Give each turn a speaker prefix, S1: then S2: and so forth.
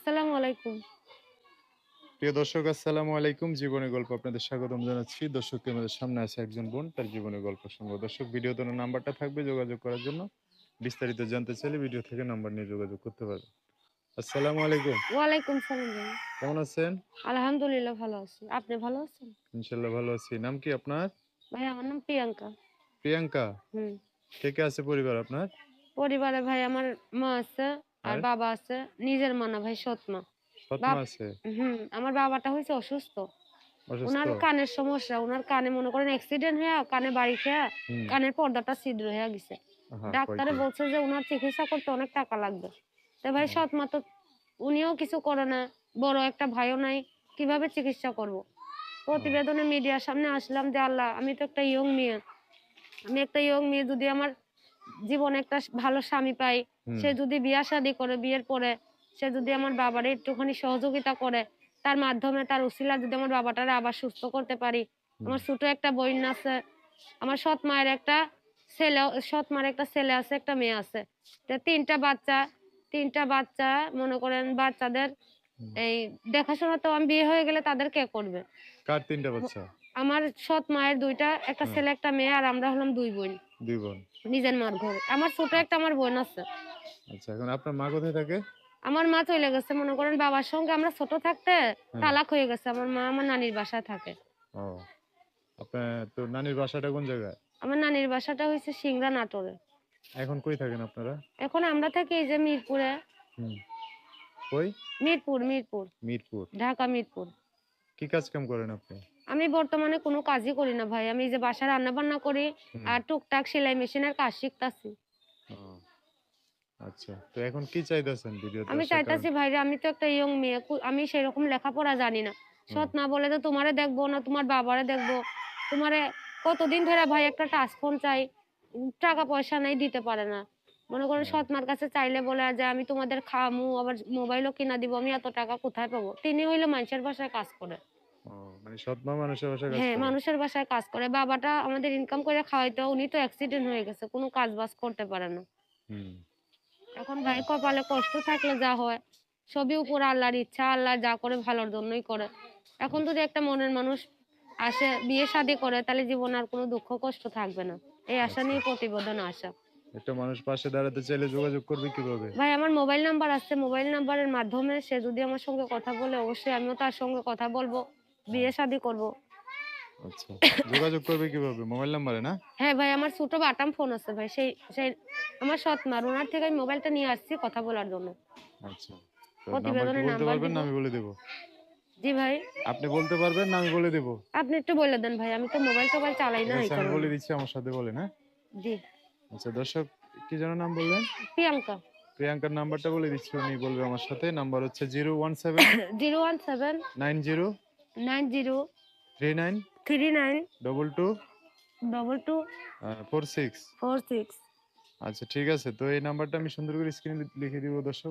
S1: আসসালামু আলাইকুম।
S2: প্রিয় দর্শক আসসালামু আলাইকুম। জীবনের গল্প আপনাদের স্বাগতম জানাচ্ছি। দর্শক আমাদের সামনে আছে একজন বোন তার জীবনের গল্প শুনব। দর্শক ভিডিও তোর নাম্বারটা থাকবে যোগাযোগ করার জন্য। বিস্তারিত জানতে চাইলে ভিডিও থেকে নাম্বার নিয়ে যোগাযোগ করতে পারবেন। আসসালামু আলাইকুম।
S1: ওয়ালাইকুম সালাম
S2: কেমন আছেন?
S1: আলহামদুলিল্লাহ ভালো আছি। আপনি ভালো আছেন?
S2: ইনশাল্লাহ ভালো আছি। নাম কি আপনার?
S1: ভাই আমার নাম প্রিয়াঙ্কা।
S2: প্রিয়াঙ্কা?
S1: হুম।
S2: কে কে আছে পরিবার আপনার?
S1: পরিবারে ভাই আমার মা আছে আর? বাবা আছে নিজের মা না ভাই সৎ মা
S2: আছে?
S1: হুম আমার বাবাটা হয়েছে অসুস্থ। ওনার কানের সমস্যা ওনার কানে মনে করেন অ্যাক্সিডেন্ট হয়ে কানে বাড়ি খেয়ে কানের পর্দাটা ছিদ্র হয়ে গেছে। ডাক্তারে বলছে যে ওনার চিকিৎসা করতে অনেক টাকা লাগবে। তো ভাই
S2: হুম।
S1: সৎ মা তো উনিও কিছু করে না বড় একটা ভাইও নাই কীভাবে চিকিৎসা করব? প্রতিবেদনে মিডিয়ার সামনে আসলাম যে আল্লাহ আমি তো একটা ইয়ং মেয়ে। আমি একটা ইয়ং মেয়ে যদি আমার জীবনে একটা ভালো স্বামী পাই সে যদি বিয়া শাদী করে বিয়ের পরে সে যদি আমার বাবারে একটুখানি সহযোগিতা করে তার মাধ্যমে তার উসিলা যদি আমার বাবাটারে আবার সুস্থ করতে পারি আমার ছোট একটা বোন আছে আমার সৎ মায়ের একটা ছেলে সৎ মায়ের একটা ছেলে আছে একটা মেয়ে আছে তিনটা বাচ্চা তিনটা বাচ্চা মনে করেন বাচ্চাদের এই দেখাশোনা তো আমি বিয়ে হয়ে গেলে তাদের কে করবে?
S2: কার তিনটা বাচ্চা?
S1: আমার সৎ মায়ের দুইটা একটা ছেলে একটা মেয়ে আর আমরা হলাম দুই বোন।
S2: দুই বোন।
S1: নিজের মার ঘরে। আমার ছোট একটা আমার বোন আছে।
S2: আচ্ছা এখন আপনার মা কোথায় থাকে?
S1: আমার মা চলে গেছে মনে করেন বাবার সঙ্গে আমরা ছোট থাকতে তালাক হয়ে গেছে। আমার মা আমার নানির বাসায় থাকে।
S2: ও আপনার তো নানির বাসাটা কোন জায়গায়?
S1: আমার নানির বাসাটা হয়েছে সিংড়া নাটোরে।
S2: এখন কই থাকেন আপনারা?
S1: এখন আমরা থাকি এই যে মিরপুরে।
S2: হুম। কই?
S1: মিরপুর মিরপুর।
S2: মিরপুর।
S1: ঢাকা মিরপুর।
S2: কি কাজ কাম করেন আপনি?
S1: আমি বর্তমানে কোনো কাজই করি না ভাই। আমি যে বাসায় রান্না বান্না করি আর টুকটাক সেলাই মেশিনের কাজ শিখতাছি।
S2: আচ্ছা। তো এখন কি চাইতেছেন ভিডিও
S1: আমি চাইতাছি ভাইরে আমি তো একটা ইয়ং মেয়ে আমি সেরকম লেখাপড়া জানি না। সৎ না বলে তো তোমারে দেখব না তোমার বাবারে দেখব। তোমারে কতদিন ধরে ভাই একটা টাচ ফোন চাই টাকা পয়সা নাই দিতে পারে না। মনে করো
S2: হুম।
S1: সৎ মার কাছে চাইলে বলে যে আমি তোমাদের খামু আবার মোবাইলও কিনা দিব আমি এত টাকা কোথায় পাবো? তিনি হইল মানুষের বাসায় কাজ করে।
S2: মানে সৎমা মানুষের বাসায় কাজ
S1: হ্যাঁ
S2: করে?
S1: মানুষের বাসায় কাজ করে। বাবাটা আমাদের ইনকাম করে খাওয়াইতো উনি তো অ্যাক্সিডেন্ট হয়ে গেছে কোনো কাজ বাজ করতে পারে না। এখন ভাই কপালে কষ্ট থাকলে যা হয় সবই উপর আল্লাহর ইচ্ছা আল্লাহ যা করে ভালোর জন্যই করে। এখন যদি একটা মনের মানুষ আসে বিয়ে শাদী করে তাহলে জীবনে আর কোনো দুঃখ কষ্ট থাকবে না। এই আশা নিয়ে প্রতিবেদন আসা
S2: একটা মানুষ পাশে দাঁড়াতে চাইলে যোগাযোগ করবে কীভাবে?
S1: ভাই আমার মোবাইল নাম্বার আছে। মোবাইল নাম্বারের মাধ্যমে সে যদি আমার সঙ্গে কথা বলে অবশ্যই আমিও তার সঙ্গে কথা বলব। বিয়ে শাদী করব।
S2: আচ্ছা। যোগাযোগ করবে কীভাবে? মোবাইল নাম্বারে না?
S1: হ্যাঁ ভাই আমার ছোট বাটাম ফোন আছে ভাই। সেই সেই আমার সৎ মার ওনার থেকে আমি মোবাইলটা নিয়ে আসছি কথা বলার জন্য।
S2: আচ্ছা।
S1: প্রতিবেদনের নাম্বার
S2: পারবেন আমি বলে দেব?
S1: জি ভাই।
S2: আপনি বলতে পারবেন না আমি বলে দেব?
S1: আপনি একটু বলে দেন ভাই আমি তো মোবাইল টোবাইল চালাই না এই কারণে।
S2: বলে দিচ্ছি আমার সাথে বলেন হ্যাঁ?
S1: জি।
S2: আচ্ছা দর্শক কি যেন নাম বললেন?
S1: প্রিয়াঙ্কা।
S2: প্রিয়াঙ্কার নাম্বারটা বলে দিচ্ছি উনি বলবে আমার সাথে। নাম্বার হচ্ছে zero one seven
S1: zero one seven
S2: nine zero
S1: nine zero
S2: three nine
S1: three nine
S2: double two
S1: double two
S2: four six
S1: four six.
S2: আচ্ছা ঠিক আছে তো এই নাম্বারটা আমি সুন্দর করে স্ক্রিনে লিখে দিব দর্শক।